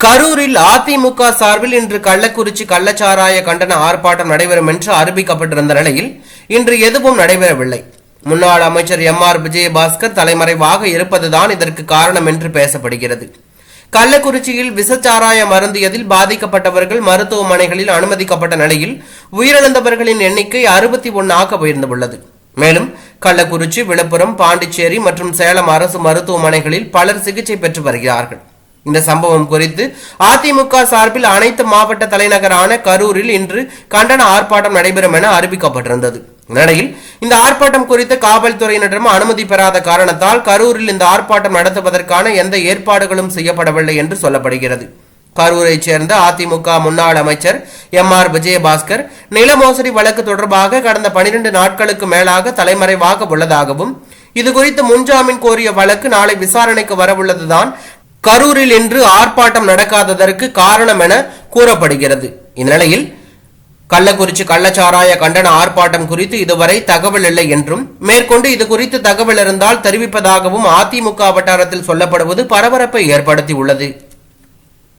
கரூரில் அதிமுக சார்பில் இன்று கள்ளக்குறிச்சி கள்ளச்சாராய கண்டன ஆர்ப்பாட்டம் நடைபெறும் என்று அறிவிக்கப்பட்டிருந்த நிலையில் இன்று எதுவும் நடைபெறவில்லை. முன்னாள் அமைச்சர் எம் ஆர் விஜயபாஸ்கர் தலைமறைவாக இருப்பதுதான் இதற்கு காரணம் என்று பேசப்படுகிறது. கள்ளக்குறிச்சியில் விசச்சாராய மருந்தியதில் பாதிக்கப்பட்டவர்கள் மருத்துவமனைகளில் அனுமதிக்கப்பட்ட நிலையில் உயிரிழந்தவர்களின் எண்ணிக்கை அறுபத்தி ஒன்னாக உயர்ந்துள்ளது மேலும் கள்ளக்குறிச்சி விழுப்புரம் பாண்டிச்சேரி மற்றும் சேலம் அரசு மருத்துவமனைகளில் பலர் சிகிச்சை பெற்று வருகிறார்கள். இந்த சம்பவம் குறித்து அதிமுக சார்பில் அனைத்து மாவட்ட தலைநகரான கரூரில் இன்று கண்டன ஆர்ப்பாட்டம் நடைபெறும் என அறிவிக்கப்பட்டிருந்தது. இந்நிலையில் இந்த ஆர்ப்பாட்டம் குறித்து காவல்துறையினரிடம் அனுமதி பெறாத காரணத்தால் கரூரில் இந்த ஆர்ப்பாட்டம் நடத்துவதற்கான எந்த ஏற்பாடுகளும் செய்யப்படவில்லை என்று சொல்லப்படுகிறது. கரூரைச் சேர்ந்த அதிமுக முன்னாள் அமைச்சர் எம் ஆர் விஜயபாஸ்கர் நில மோசடி வழக்கு தொடர்பாக கடந்த பனிரெண்டு நாட்களுக்கு மேலாக தலைமறைவாக உள்ளதாகவும் இதுகுறித்து முன்ஜாமீன் கோரிய வழக்கு நாளை விசாரணைக்கு வரவுள்ளதுதான் கரூரில் இன்று ஆர்ப்பாட்டம் நடக்காததற்கு காரணம் என கூறப்படுகிறது. இந்நிலையில் கள்ளக்குறிச்சி கள்ளச்சாராய கண்டன ஆர்ப்பாட்டம் குறித்து இதுவரை தகவல் இல்லை என்றும் மேற்கொண்டு இது குறித்து தகவல் இருந்தால் தெரிவிப்பதாகவும் அதிமுக வட்டாரத்தில் சொல்லப்படுவது பரபரப்பை ஏற்படுத்தியுள்ளது.